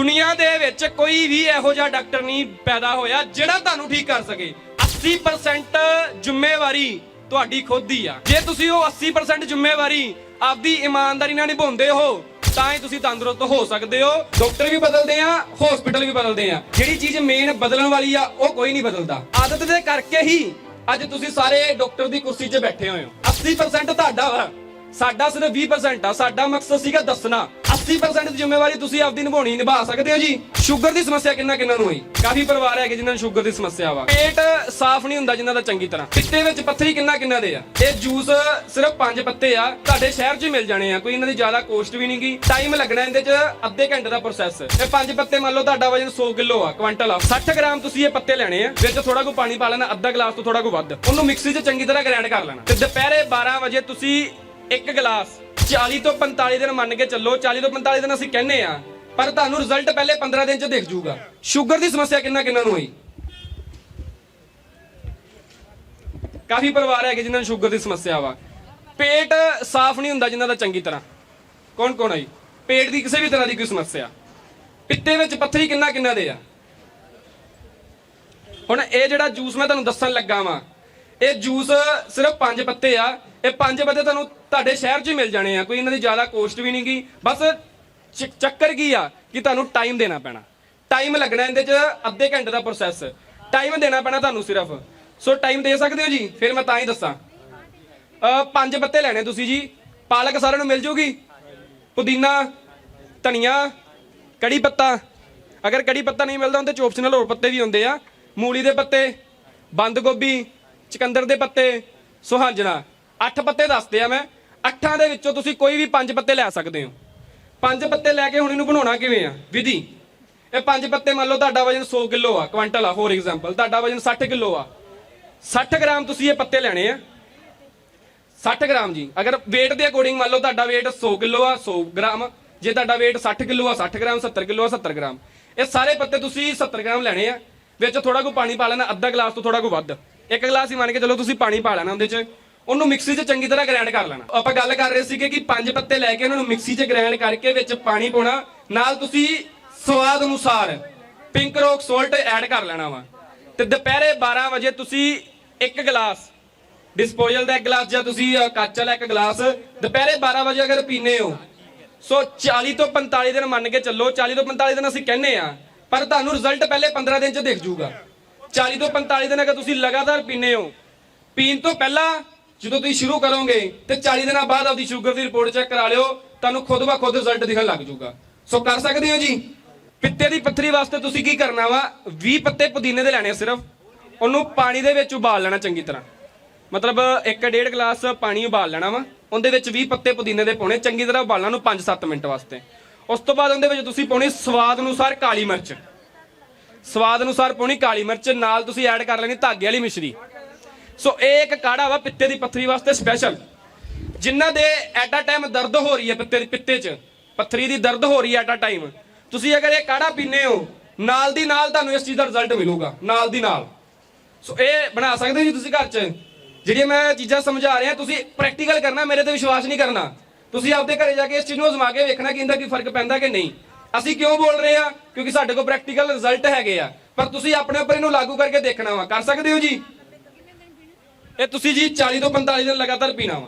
ਦੁਨੀਆ ਦੇ ਵਿੱਚ ਕੋਈ ਵੀ ਇਹੋ ਜਿਹਾ ਡਾਕਟਰ ਨਹੀਂ ਪੈਦਾ ਹੋਇਆ ਜਿਹੜਾ ਤੁਹਾਨੂੰ ਠੀਕ ਕਰ ਸਕੇ। 80% ਜ਼ਿੰਮੇਵਾਰੀ ਤੁਹਾਡੀ ਖੁਦ ਦੀ ਆ। ਜੇ ਤੁਸੀਂ ਉਹ 80% ਜ਼ਿੰਮੇਵਾਰੀ ਆਪਦੀ ਇਮਾਨਦਾਰੀ ਨਾਲ ਨਿਭਾਉਂਦੇ ਹੋ, ਤਾਂ ਹੀ ਤੁਸੀਂ ਤੰਦਰੁਸਤ ਹੋ ਸਕਦੇ ਹੋ। ਡਾਕਟਰ ਵੀ ਬਦਲਦੇ ਆ ਹਸਪੀਟਲ ਵੀ ਬਦਲਦੇ ਆ। ਜਿਹੜੀ ਚੀਜ਼ ਮੇਨ ਬਦਲਣ ਵਾਲੀ ਆ, ਉਹ ਕੋਈ ਨਹੀਂ ਬਦਲਦਾ। ਆਦਤ ਦੇ ਕਰਕੇ ਹੀ ਅੱਜ ਤੁਸੀਂ ਸਾਰੇ ਡਾਕਟਰ ਦੀ ਕੁਰਸੀ 'ਚ ਬੈਠੇ ਹੋਏ ਹੋ। 80% ਤੁਹਾਡਾ ਵਾ। ਸਾਡਾ ਸਿਰਫ 20% ਆ। ਸਾਡਾ ਮਕਸਦ ਸੀਗਾ ਦੱਸਣਾ। 80% ਦੀ ਜ਼ਿੰਮੇਵਾਰੀ ਤੁਸੀਂ ਆਪਦੀ ਨਿਭਾਉਣੀ, ਨਿਭਾ ਸਕਦੇ ਹੋ ਜੀ। ਸ਼ੂਗਰ ਦੀ ਸਮੱਸਿਆ ਕਿੰਨਾ ਕਿੰਨਾ ਨੂੰ ਹੋਈ? ਕਾਫੀ ਪਰਿਵਾਰ ਹੈਗੇ ਜਿਨ੍ਹਾਂ ਨੂੰ ਸ਼ੂਗਰ ਦੀ ਸਮੱਸਿਆ ਵਾ। ਪੇਟ ਸਾਫ਼ ਨਹੀਂ ਹੁੰਦਾ ਜਿਨ੍ਹਾਂ ਦਾ ਚੰਗੀ ਤਰ੍ਹਾਂ। ਪਿੱਤੇ ਵਿੱਚ ਪੱਥਰੀ ਕਿੰਨਾ ਕਿੰਨਾ ਦੇ ਆ? ਇਹ ਜੂਸ ਸਿਰਫ 5 ਪੱਤੇ ਆ। ਤੁਹਾਡੇ ਸ਼ਹਿਰ 'ਚ ਮਿਲ ਜਾਣੇ ਆ। ਕੋਈ ਇਹਨਾਂ ਦੀ ਜ਼ਿਆਦਾ ਕੋਸਟ ਵੀ ਨਹੀਂਗੀ ਟਾਈਮ ਲੱਗਣਾ ਇਹਦੇ 'ਚ ਅੱਧੇ ਘੰਟੇ ਦਾ ਪ੍ਰੋਸੈਸ ਇਹ 5 ਪੱਤੇ ਮੰਨ ਲਓ ਤੁਹਾਡਾ ਵਜਨ 100 ਕਿਲੋ ਆ ਕੁਇੰਟਲ ਆ। 60 ਗ੍ਰਾਮ ਤੁਸੀਂ ਇਹ ਪੱਤੇ ਲੈਣੇ ਆ। ਵਿੱਚ ਥੋੜਾ ਕੁ ਪਾਣੀ ਪਾ ਲੈਣਾ, ਅੱਧਾ ਗਲਾਸ ਤੋਂ ਥੋੜਾ ਕੁ ਵੱਧ। ਉਹਨੂੰ ਮਿਕਸੀ 'ਚ ਚੰਗੀ ਤਰ੍ਹਾਂ ਗ੍ਰਾਈਂਡ ਕਰ ਲੈਣਾ। ਤੇ ਦੁਪਹਿਰੇ 12 ਵਜੇ ਤੁਸੀਂ ਇੱਕ ਗਲਾਸ 40 ਤੋਂ 45 ਦਿਨ ਮੰਨ ਕੇ ਚੱਲੋ 40 ਤੋਂ 45 ਦਿਨ ਅਸੀਂ ਕਹਿੰਨੇ ਆ ਪਰ ਤੁਹਾਨੂੰ ਰਿਜ਼ਲਟ ਪਹਿਲੇ 15 ਦਿਨ 'ਚ ਦਿਖ ਜਾਊਗਾ। ਸ਼ੂਗਰ ਦੀ ਸਮੱਸਿਆ ਕਿੰਨਾ ਕਿੰਨਾ ਨੂੰ ਹੋਈ? ਕਾਫੀ ਪਰਿਵਾਰ ਹੈਗੇ ਜਿਨ੍ਹਾਂ ਨੂੰ ਸ਼ੂਗਰ ਦੀ ਸਮੱਸਿਆ ਵਾ। ਪੇਟ ਸਾਫ਼ ਨਹੀਂ ਹੁੰਦਾ ਜਿਨ੍ਹਾਂ ਦਾ ਚੰਗੀ ਤਰ੍ਹਾਂ। ਕੌਣ ਕੌਣ ਆਈ ਪੇਟ ਦੀ ਕਿਸੇ ਵੀ ਤਰ੍ਹਾਂ ਦੀ ਕੋਈ ਸਮੱਸਿਆ। ਪਿੱਤੇ ਵਿੱਚ ਪੱਥਰੀ ਕਿੰਨਾ ਕਿੰਨਾ ਦੇ ਆ? ਹੁਣ ਇਹ ਜਿਹੜਾ ਜੂਸ ਮੈਂ ਤੁਹਾਨੂੰ ਦੱਸਣ ਲੱਗਾ ਵਾਂ ਇਹ ਜੂਸ ਸਿਰਫ ਪੰਜ ਪੱਤੇ ਆ। ਇਹ ਪੰਜ ਪੱਤੇ ਤੁਹਾਨੂੰ ਤੁਹਾਡੇ ਸ਼ਹਿਰ 'ਚ ਹੀ ਮਿਲ ਜਾਣੇ ਆ। ਕੋਈ ਇਹਨਾਂ ਦੀ ਜ਼ਿਆਦਾ ਕੋਸਟ ਵੀ ਨਹੀਂ ਨਹੀਂਗੀ ਬਸ ਚੱਕਰ ਕੀ ਆ ਕਿ ਤੁਹਾਨੂੰ ਟਾਈਮ ਦੇਣਾ ਪੈਣਾ। ਟਾਈਮ ਲੱਗਣਾ ਇਹਦੇ 'ਚ ਅੱਧੇ ਘੰਟੇ ਦਾ ਪ੍ਰੋਸੈਸ ਟਾਈਮ ਦੇਣਾ ਪੈਣਾ ਤੁਹਾਨੂੰ ਸਿਰਫ। ਸੋ ਟਾਈਮ ਦੇ ਸਕਦੇ ਹੋ ਜੀ? ਫਿਰ ਮੈਂ ਤਾਂ ਹੀ ਦੱਸਾਂ। ਪੰਜ ਪੱਤੇ ਲੈਣੇ ਤੁਸੀਂ ਜੀ। ਪਾਲਕ ਸਾਰਿਆਂ ਨੂੰ ਮਿਲ ਜੂਗੀ? ਪੁਦੀਨਾ, ਧਨੀਆ, ਕੜੀ ਪੱਤਾ। ਅਗਰ ਕੜੀ ਪੱਤਾ ਨਹੀਂ ਮਿਲਦਾ, ਉਹਦੇ ਚ ਆਪਸ਼ਨਲ ਹੋਰ ਪੱਤੇ ਵੀ ਹੁੰਦੇ ਆ। ਮੂਲੀ ਦੇ ਪੱਤੇ, ਬੰਦ ਗੋਭੀ ਚਕੰਦਰ ਦੇ ਪੱਤੇ, ਸੁਹਾਂਜਣਾ। ਅੱਠ ਪੱਤੇ ਦੱਸਦੇ ਆ ਮੈਂ। ਅੱਠਾਂ ਦੇ ਵਿੱਚੋਂ ਤੁਸੀਂ ਕੋਈ ਵੀ ਪੰਜ ਪੱਤੇ ਲੈ ਸਕਦੇ ਹੋ। ਪੰਜ ਪੱਤੇ ਲੈ ਕੇ ਹੁਣ ਇਹਨੂੰ ਬਣਾਉਣਾ ਕਿਵੇਂ ਆ? ਵਿਧੀ। ਇਹ ਪੰਜ ਪੱਤੇ ਮੰਨ ਲਓ ਤੁਹਾਡਾ ਵਜਨ 100 ਕਿਲੋ ਆ ਕੁਇੰਟਲ ਆ ਫੋਰ ਐਗਜ਼ਾਮਪਲ ਤੁਹਾਡਾ ਵਜਨ 60 ਕਿਲੋ ਆ। 60 ਗ੍ਰਾਮ ਤੁਸੀਂ ਇਹ ਪੱਤੇ ਲੈਣੇ ਆ। 60 ਗ੍ਰਾਮ ਜੀ। ਅਗਰ weight ਦੇ ਅਕੋਰਡਿੰਗ ਮੰਨ ਲਓ ਤੁਹਾਡਾ weight 100 ਕਿਲੋ ਆ 100 ਗ੍ਰਾਮ। ਜੇ ਤੁਹਾਡਾ weight 60 ਕਿਲੋ ਆ 60 ਗ੍ਰਾਮ 70 ਕਿਲੋ ਆ 70 ਗ੍ਰਾਮ। ਇਹ ਸਾਰੇ ਪੱਤੇ ਤੁਸੀਂ 70 ਗ੍ਰਾਮ ਲੈਣੇ ਆ। ਵਿੱਚ ਥੋੜਾ ਕੁ ਪਾਣੀ ਪਾ ਲੈਣਾ, ਅੱਧਾ ਗਲਾਸ ਤੋਂ ਥੋੜਾ ਕੁ ਵੱਧ। ਇੱਕ ਗਲਾਸ ਹੀ ਮੰਨ ਕੇ ਚਲੋ ਤੁਸੀਂ ਪਾਣੀ ਪਾ ਲੈਣਾ ਉਹਦੇ 'ਚ। ਉਹਨੂੰ ਮਿਕਸੀ 'ਚ ਚੰਗੀ ਤਰ੍ਹਾਂ ਗ੍ਰਾਈਂਡ ਕਰ ਲੈਣਾ। ਆਪਾਂ ਗੱਲ ਕਰ ਰਹੇ ਸੀਗੇ ਕਿ ਪੰਜ ਪੱਤੇ ਲੈ ਕੇ ਉਹਨਾਂ ਨੂੰ ਮਿਕਸੀ 'ਚ ਗ੍ਰਾਈਂਡ ਕਰਕੇ ਵਿੱਚ ਪਾਣੀ ਪਾਉਣਾ। ਨਾਲ ਤੁਸੀਂ ਸਵਾਦ ਅਨੁਸਾਰ ਪਿੰਕ ਰੋਕ ਸੋਲਟ ਐਡ ਕਰ ਲੈਣਾ ਵਾ। ਤੇ ਦੁਪਹਿਰੇ 12 ਵਜੇ ਤੁਸੀਂ ਇੱਕ ਗਲਾਸ ਡਿਸਪੋਜ਼ਲ ਦਾ ਇੱਕ ਗਲਾਸ ਜਾਂ ਤੁਸੀਂ ਅ, ਕੱਚ ਵਾਲਾ ਇੱਕ ਗਲਾਸ। ਦੁਪਹਿਰੇ 12 ਵਜੇ ਅਗਰ ਪੀਨੇ ਹੋ ਸੋ 40 ਤੋਂ 45 ਦਿਨ ਮੰਨ ਕੇ ਚੱਲੋ 40 ਤੋਂ 45 ਦਿਨ ਅਸੀਂ ਕਹਿੰਨੇ ਆ। ਪਰ ਤੁਹਾਨੂੰ ਰਿਜ਼ਲਟ ਪਹਿਲੇ 15 ਦਿਨ ਚ ਦਿਖ ਜਾਊਗਾ 40 ਤੋਂ 45 ਦਿਨ ਅਗਰ ਤੁਸੀਂ ਲਗਾਤਾਰ ਪੀਨੇ ਹੋ, ਪੀਣ ਤੋਂ ਪਹਿਲਾਂ ਜਦੋਂ ਤੁਸੀਂ ਸ਼ੁਰੂ ਕਰੋਗੇ ਤੇ 40 ਦਿਨਾਂ ਬਾਅਦ ਆਪਦੀ ਸ਼ੂਗਰ ਦੀ ਰਿਪੋਰਟ ਚੈੱਕ ਕਰਾ ਲਿਓ, ਤੁਹਾਨੂੰ ਖੁਦ ਬ ਖੁਦ ਰਿਜ਼ਲਟ ਦਿਖਣ ਲੱਗ ਜਾਊਗਾ। ਸੋ ਕਰ ਸਕਦੇ ਹੋ ਜੀ? ਪਿੱਤੇ ਦੀ ਪੱਥਰੀ ਵਾਸਤੇ ਤੁਸੀਂ ਕੀ ਕਰਨਾ ਵਾ? 20 ਪੱਤੇ ਪੁਦੀਨੇ ਦੇ ਲੈਣੇ ਆ ਸਿਰਫ। ਉਹਨੂੰ ਪਾਣੀ ਦੇ ਵਿੱਚ ਉਬਾਲ ਲੈਣਾ ਚੰਗੀ ਤਰ੍ਹਾਂ। ਮਤਲਬ 1.5 ਗਲਾਸ ਪਾਣੀ ਉਬਾਲ ਲੈਣਾ ਵਾ। ਉਹਦੇ ਵਿੱਚ 20 ਪੱਤੇ ਪੁਦੀਨੇ ਦੇ ਪਾਉਣੇ। ਚੰਗੀ ਤਰ੍ਹਾਂ ਉਬਾਲਣਾ ਨੂੰ 5-7 ਮਿੰਟ ਵਾਸਤੇ। ਉਸ ਤੋਂ ਬਾਅਦ ਉਹਦੇ ਵਿੱਚ ਤੁਸੀਂ ਪਾਉਣੀ ਸਵਾਦ ਅਨੁਸਾਰ ਕਾਲੀ ਮਿਰਚ। ਸਵਾਦ ਅਨੁਸਾਰ ਪਾਉਣੀ ਕਾਲੀ ਮਿਰਚ, ਨਾਲ ਤੁਸੀਂ ਐਡ ਕਰ ਲੈਣੀ ਧਾਗੇ ਵਾਲੀ ਮਿਸ਼ਰੀ। ਸੋ ਇਹ ਇੱਕ ਕਾੜਾ ਵਾ ਪਿੱਤੇ ਦੀ ਪੱਥਰੀ ਵਾਸਤੇ ਸਪੈਸ਼ਲ ਜਿਨ੍ਹਾਂ ਦੇ ਐਟ ਅ ਟਾਈਮ ਦਰਦ ਹੋ ਰਹੀ ਹੈ ਪਿੱਤੇ ਦੀ ਪਿੱਤੇ 'ਚ, ਪੱਥਰੀ ਦੀ ਦਰਦ ਹੋ ਰਹੀ ਹੈ ਐਟ ਅ ਟਾਈਮ ਤੁਸੀਂ ਅਗਰ ਇਹ ਕਾੜਾ ਪੀਨੇ ਹੋ, ਨਾਲ ਦੀ ਨਾਲ ਤੁਹਾਨੂੰ ਇਸ ਚੀਜ਼ ਦਾ ਰਿਜ਼ਲਟ ਮਿਲੂਗਾ, ਨਾਲ ਦੀ ਨਾਲ। ਸੋ ਇਹ ਬਣਾ ਸਕਦੇ ਜੀ ਤੁਸੀਂ ਘਰ 'ਚ? ਜਿਹੜੀਆਂ ਮੈਂ ਚੀਜ਼ਾਂ ਸਮਝਾ ਰਿਹਾ, ਤੁਸੀਂ ਪ੍ਰੈਕਟੀਕਲ ਕਰਨਾ, ਮੇਰੇ ਤੇ ਵਿਸ਼ਵਾਸ ਨਹੀਂ ਕਰਨਾ। ਤੁਸੀਂ ਆਪਦੇ ਘਰੇ ਜਾ ਕੇ ਇਸ ਚੀਜ਼ ਨੂੰ ਅਜ਼ਮਾ ਕੇ ਵੇਖਣਾ ਕਿ ਇਹਦਾ ਕੀ ਫ਼ਰਕ ਪੈਂਦਾ ਕਿ ਨਹੀਂ। ਅਸੀਂ ਕਿਉਂ ਬੋਲ ਰਹੇ ਆ? ਕਿਉਂਕਿ ਸਾਡੇ ਕੋਲ ਪ੍ਰੈਕਟੀਕਲ ਰਿਜ਼ਲਟ ਹੈਗੇ ਆ। ਪਰ ਤੁਸੀਂ ਆਪਣੇ ਉੱਪਰ ਇਹਨੂੰ ਲਾਗੂ ਕਰਕੇ ਦੇਖਣਾ ਵਾ। ਕਰ ਸਕਦੇ ਹੋ ਜੀ? ਇਹ ਤੁਸੀਂ ਜੀ 40 ਤੋਂ 45 ਦਿਨ ਲਗਾਤਾਰ ਪੀਣਾ ਵਾ।